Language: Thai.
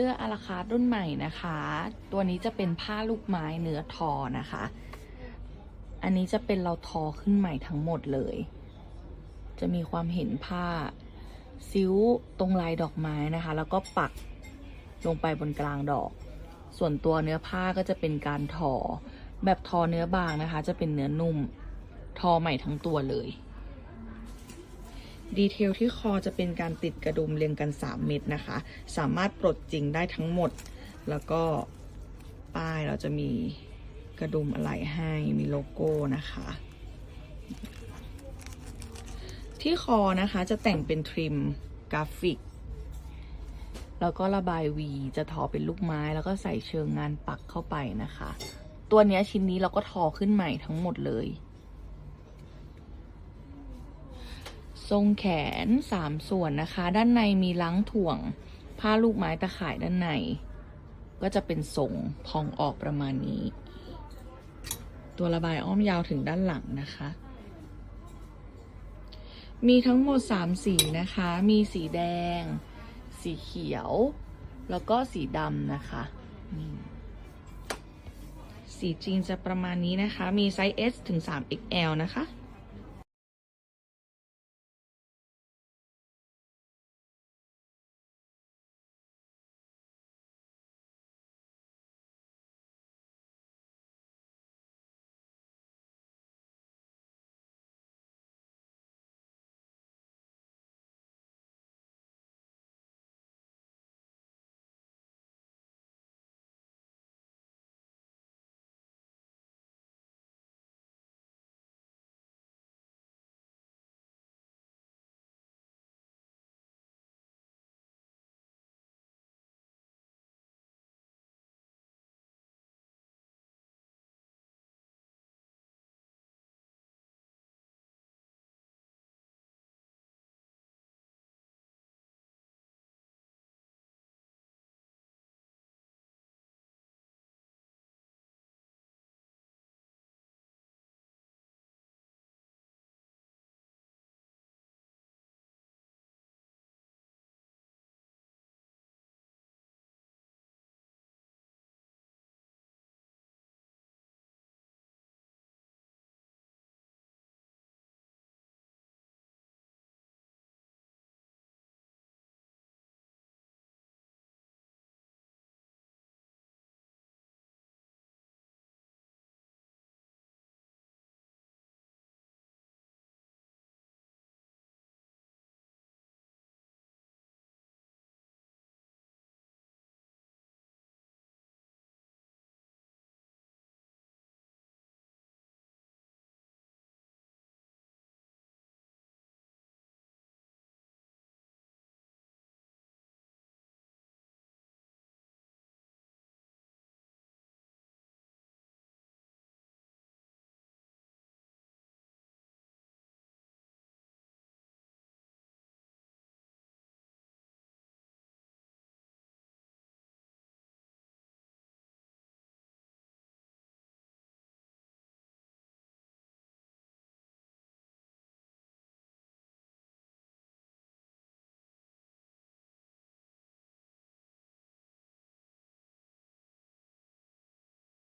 สื้ออาราคาร์ทรุ่นใหม่นะคะ ตัวนี้จะเป็นผ้าลูกไม้เนื้อทอนะคะ อันนี้จะเป็นเราทอขึ้นใหม่ทั้งหมดเลย จะมีความเห็นผ้าซิ้วตรงลายดอกไม้นะคะ แล้วก็ปักลงไปบนกลางดอก ส่วนตัวเนื้อผ้าก็จะเป็นการทอ แบบทอเนื้อบางนะคะ จะเป็นเนื้อนุ่ม ทอใหม่ทั้งตัวเลย ดีเทลที่คอจะเป็นการติดกระดุมเรียงกัน 3 เม็ดนะคะ สามารถปลดจริงได้ทั้งหมด แล้วก็ป้ายเราจะมีกระดุมอะไรให้มีโลโก้นะคะ ที่คอนะคะจะแต่งเป็นทริมกราฟิก แล้วก็ระบายวีจะทอเป็นลูกไม้ แล้วก็ใส่เชิงงานปักเข้าไปนะคะ ตัวเนี้ยชิ้นนี้เราก็ทอขึ้นใหม่ทั้งหมดเลย ทรงแขนสามส่วนนะคะ ด้านในมีล้างถ่วง ผ้าลูกไม้ตะข่ายด้านใน ก็จะเป็นทรงพองออกประมาณนี้ ตัวระบายอ้อมยาวถึงด้านหลังนะคะ มีทั้งหมดสามสีนะคะ มีสีแดง สีเขียว แล้วก็สีดำนะคะสีจริงจะประมาณนี้นะคะ มีไซส์ S ถึง 3XL นะคะ